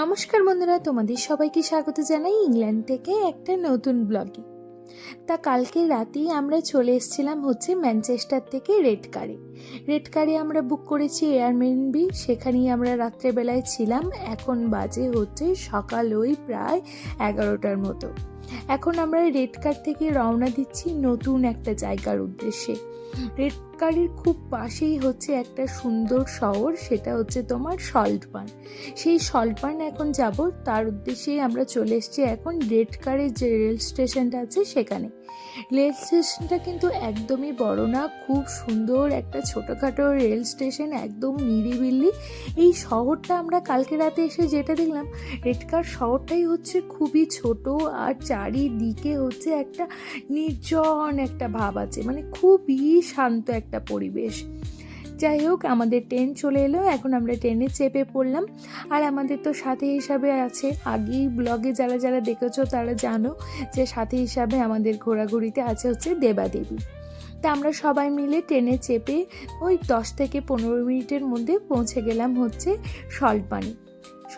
নমস্কার বন্ধুরা, তোমাদের সবাইকে স্বাগত জানাই ইংল্যান্ড থেকে একটা নতুন ব্লগে। তা কালকে রাতেই আমরা চলে এসেছিলাম হচ্ছে ম্যানচেস্টার থেকে রেড কারে। রেড কারে আমরা বুক করেছি এয়ারমেনবি সেখানেই আমরা রাত্রেবেলায় ছিলাম, এখন বাজে হচ্ছে সকাল ওই প্রায় এগারোটার মতো। এখন আমরা রেড কার থেকে রওনা দিচ্ছি নতুন একটা জায়গার উদ্দেশ্যে। রেড কারের খুব পাশেই হচ্ছে একটা সুন্দর শহর, সেটা হচ্ছে তোমার সল্টবার্ন সেই সল্টবার্ন এখন যাব, তার উদ্দেশ্যেই আমরা চলে এসেছি এখন রেড কারের যে রেল স্টেশনটা আছে সেখানে। রেল স্টেশনটা কিন্তু একদমই বড় না, খুব সুন্দর একটা ছোটোখাটো রেল স্টেশন, একদম নিরিবিলি। এই শহরটা আমরা কালকে রাতে এসে যেটা দেখলাম রেডকার শহরটাই হচ্ছে খুবই ছোট আর চারিদিকে হচ্ছে একটা নির্জন একটা ভাব আছে মানে খুবই শান্ত একটা পরিবেশ। যাই হোক, আমাদের ট্রেন চলে এলো, এখন আমরা ট্রেনে চেপে পড়লাম। আর আমাদের তো সাথী হিসাবে আছে। আগেই ব্লগে যারা যারা দেখেছ তারা জানো যে সাথী হিসাবে আমাদের ঘোরাঘুরিতে আছে হচ্ছে দেবাদেবী। তা আমরা সবাই মিলে ট্রেনে চেপে ওই দশ থেকে পনেরো মিনিটের মধ্যে পৌঁছে গেলাম হচ্ছে সলপানি।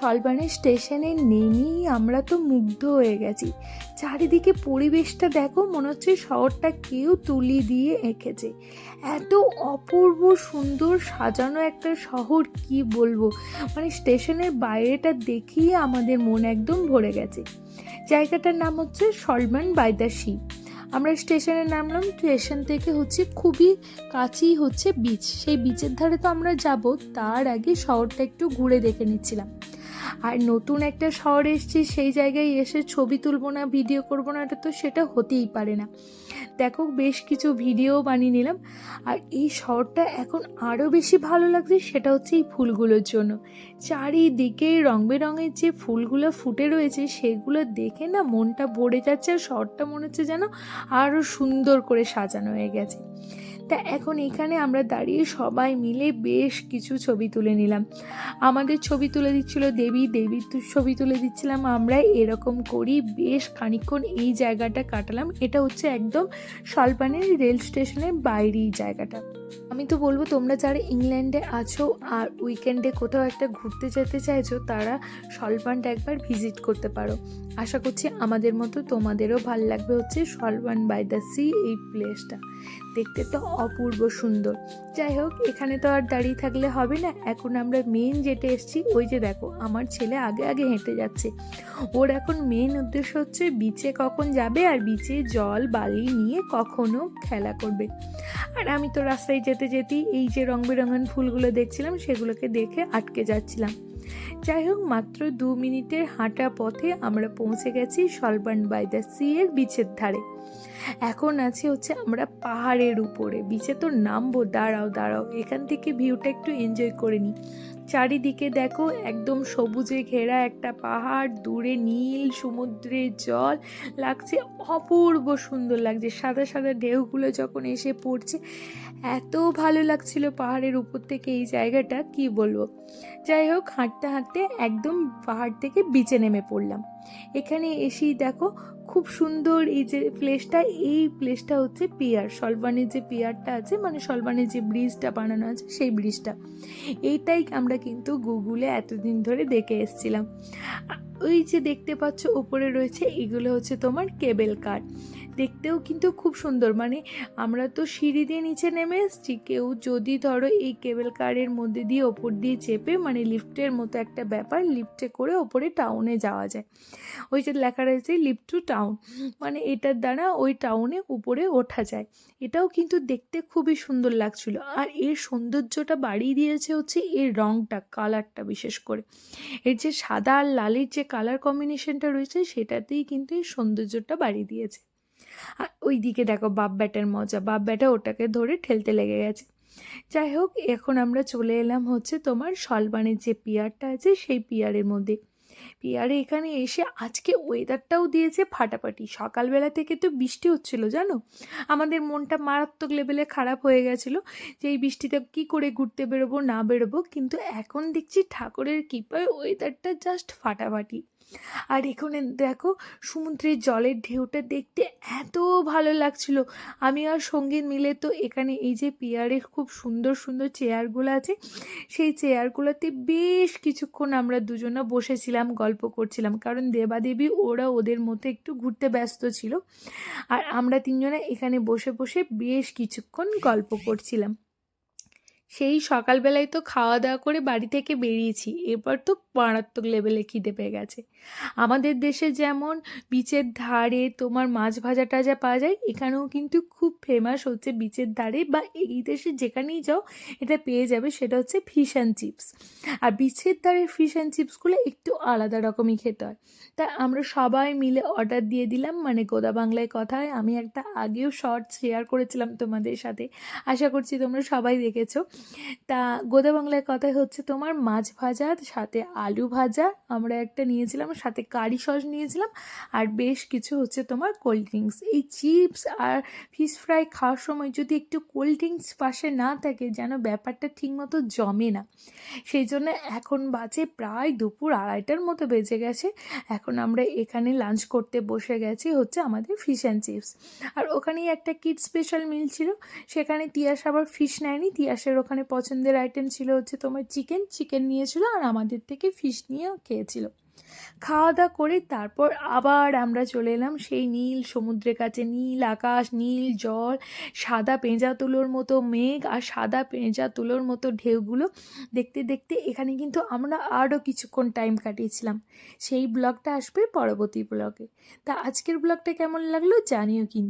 সলপানি স্টেশনে নেমেই আমরা তো মুগ্ধ হয়ে গেছি। চারিদিকে পরিবেশটা দেখো, মনে হচ্ছে শহরটা কেউ তুলি দিয়ে এঁকেছে। এত অপূর্ব সুন্দর সাজানো একটা শহর, কি বলব? মানে স্টেশনের বাইরেটা দেখেই আমাদের মন একদম ভরে গেছে। জায়গাটার নাম হচ্ছে সলমান বাই দ্য সি। আমরা স্টেশনে নামলাম, স্টেশন থেকে হচ্ছে খুবই কাছেই হচ্ছে বিচ সেই বিচের ধারে তো আমরা যাব, তার আগে শহরটা একটু ঘুরে দেখে নিচ্ছিলাম। আর নতুন একটা শহরে এসেছি, সেই জায়গায় এসে ছবি তুলবো না ভিডিও করব না, এটা তো সেটা হতেই পারে না। দেখো, বেশ কিছু ভিডিও বানিয়ে নিলাম। আর এই শহরটা এখন আরও বেশি ভালো লাগছে, সেটা হচ্ছে এই ফুলগুলোর জন্য। চারিদিকে রং বেরঙের যে ফুলগুলো ফুটে রয়েছে, সেগুলো দেখে না মনটা ভরে যাচ্ছে, আর শহরটা মনে হচ্ছে যেন আরও সুন্দর করে সাজানো হয়ে গেছে। তা এখন এখানে আমরা দাঁড়িয়ে সবাই মিলে বেশ কিছু ছবি তুলে নিলাম। আমাদের ছবি তুলে দিচ্ছিল দেবী, দেবীর ছবি তুলে দিচ্ছিলাম আমরা, এরকম করি বেশ খানিকক্ষণ এই জায়গাটা কাটালাম। এটা হচ্ছে একদম সলপানের রেল স্টেশনের বাইরেই জায়গাটা। আমি তো বলব, তোমরা যারা ইংল্যান্ডে আছো আর উইকেন্ডে কোথাও একটা ঘুরতে যেতে চাইছো, তারা সলপানটা একবার ভিজিট করতে পারো। আশা করছি আমাদের মতো তোমাদেরও ভালো লাগবে হচ্ছে সলবান বাই দ্য সি এই প্লেসটা দেখতে তো অপূর্ব সুন্দর। যাই হোক এখানে তো আর দাঁড়িয়ে থাকলে হবে না। এখন আমরা মেন যেটা এসছি, ওই যে দেখো, আমার ছেলে আগে আগে হেঁটে যাচ্ছে। ওর এখন মেন উদ্দেশ্য হচ্ছে বিচে কখন যাবে আর বিচে জল, বালি নিয়ে কখনো খেলা করবে। আর আমি তো রাস্তায় যেতে যেতেই এই যে রং বেরঙান ফুলগুলো দেখছিলাম, সেগুলোকে দেখে আটকে যাচ্ছিলাম। যাই হোক মাত্র দু মিনিটের হাঁটা পথে আমরা পৌঁছে গেছি সলবান বাই দ্য সি এর বিচের ধারে। এখন আছে হচ্ছে আমরা পাহাড়ের উপরে। বিচে তো নামবো, দাঁড়াও দাঁড়াও। এখান থেকে ভিউটা একটু এনজয় করে নিই চারিদিকে দেখো একদম সবুজে ঘেরা একটা পাহাড়, দূরে নীল সমুদ্রের জল। লাগছে অপূর্ব সুন্দর লাগছে। সাদা সাদা ঢেউগুলো যখন এসে পড়ছে, এত ভালো লাগছিল পাহাড়ের উপর থেকে এই জায়গাটা, কি বলব? যাই হোক, হাঁটতে হাঁটতে একদম পাহাড় থেকে বিচে নেমে পড়লাম। এখানে এসেই দেখো খুব সুন্দর এই যে প্লেসটা এই প্লেসটা হচ্ছে পিয়ার সলবানের যে পিয়ারটা আছে মানে সলবানের যে ব্রিজটা বানানো আছে, সেই ব্রিজটা এইটাই আমরা কিন্তু গুগলে এতদিন ধরে দেখে এসছিলাম। ওই যে দেখতে পাচ্ছ, ওপরে রয়েছে, এগুলো হচ্ছে তোমার কেবেল কার দেখতেও কিন্তু খুব সুন্দর। মানে আমরা তো সিঁড়ি দিয়ে নিচে নেমে এসেছি। কেউ যদি ধরো এই কেবেল কারের মধ্যে দিয়ে ওপর দিয়ে চেপে মানে লিফটের মতো একটা ব্যাপার, লিফটে করে ওপরে টাউনে যাওয়া যায়। ওই যে লেখা রয়েছে লিফট টু টাউন মানে এটার দ্বারা ওই টাউনে উপরে ওঠা যায়। এটাও কিন্তু দেখতে খুবই সুন্দর লাগছিল। আর এর সৌন্দর্যটা বাড়িয়ে দিয়েছে হচ্ছে এর রঙটা কালারটা বিশেষ করে। এর যে সাদা আর লালের যে কালার কম্বিনেশনটা রয়েছে, সেটাতেই কিন্তু এই সৌন্দর্যটা বাড়িয়ে দিয়েছে। আর ওই দিকে দেখো বাপ ব্যাটার মজা। বাপ ব্যাটা ওটাকে ধরে ঠেলতে লেগে গেছে। যাই হোক, এখন আমরা চলে এলাম হচ্ছে তোমার সলবানের যে পিয়ারটা আছে, সেই পিয়ারের মধ্যে। পিয়ারে এখানে এসে আজকে ওয়েদারটাও দিয়েছে ফাটাফাটি। সকালবেলা থেকে তো বৃষ্টি হচ্ছিল, জানো? আমাদের মনটা মারাত্মক লেভেলে খারাপ হয়ে গেছিল যে এই বৃষ্টিতে কী করে ঘুরতে বেরোবো, না বেরোবো। কিন্তু এখন দেখছি ঠাকুরের কৃপায় ওয়েদারটা জাস্ট ফাটাফাটি। আর এখানে দেখো সমুদ্রের জলের ঢেউটা দেখতে এত ভালো লাগছিল। আমি আর সংগীত মিলে তো এখানে এই যে পিয়ারের খুব সুন্দর সুন্দর চেয়ারগুলো আছে, সেই চেয়ারগুলোতে বেশ কিছুক্ষণ আমরা দুজনে বসেছিলাম, গল্প করছিলাম। কারণ দেবাদেবী ওরা ওদের মধ্যে একটু ঘুরতে ব্যস্ত ছিল। আর আমরা তিনজনে এখানে বসে বসে বেশ কিছুক্ষণ গল্প করছিলাম। সেই সকালবেলায় তো খাওয়া দাওয়া করে বাড়ি থেকে বেরিয়েছি। এবার তো মারাত্মক লেভেলে খিদে পেয়ে গেছে। আমাদের দেশে যেমন বিচের ধারে তোমার মাছ ভাজা টাজা পাওয়া যায়, এখানেও কিন্তু খুব ফেমাস হচ্ছে বিচের ধারে বা এই দেশে যেখানেই যাও, এটা পেয়ে যাবে সেটা হচ্ছে ফিশ অ্যান্ড চিপস আর বিচের ধারে ফিশ অ্যান্ড চিপসগুলো একটু আলাদা রকমই খেতে হয়। তা আমরা সবাই মিলে অর্ডার দিয়ে দিলাম মানে গোদা বাংলায় কথায় আমি একটা আগেও শর্ট শেয়ার করেছিলাম তোমাদের সাথে। আশা করছি তোমরা সবাই দেখেছ। তা গোদা বাংলায় কথায় হচ্ছে তোমার মাছ ভাজা, সাথে আলু ভাজা। আমরা একটা নিয়েছিলাম, সাথে কারি সস নিয়েছিলাম, আর বেশ কিছু হচ্ছে তোমার কোল্ড ড্রিঙ্কস এই চিপস আর ফিশ ফ্রাই খাওয়ার সময় যদি একটু কোল্ড ড্রিঙ্কস পাশে না থাকে, যেন ব্যাপারটা ঠিকমতো জমে না। সেই জন্য এখন বাজে প্রায় দুপুর আড়াইটার মতো বেজে গেছে। এখন আমরা এখানে লাঞ্চ করতে বসে গেছি হচ্ছে আমাদের ফিশ অ্যান্ড চিপস আর ওখানেই একটা কিড স্পেশাল মিল ছিল। সেখানে তিয়াস আবার ফিশ নেয়নি। তিয়াসের ওখানে পছন্দের আইটেম ছিল হচ্ছে তোমার চিকেন চিকেন নিয়েছিল আর আমাদের থেকে ফিশ নিয়েও খেয়েছিল। খাওয়া দাওয়া করে তারপর আবার আমরা চলে এলাম সেই নীল সমুদ্রের কাছে। নীল আকাশ, নীল জল, সাদা পেঁজা তুলোর মতো মেঘ আর সাদা পেঁজা তুলোর মতো ঢেউগুলো দেখতে দেখতে এখানে কিন্তু আমরা আরও কিছুক্ষণ টাইম কাটিয়েছিলাম। সেই ব্লগটা আসবে পরবর্তী ব্লগে। তা আজকের ব্লগটা কেমন লাগল জানিও কিন্তু।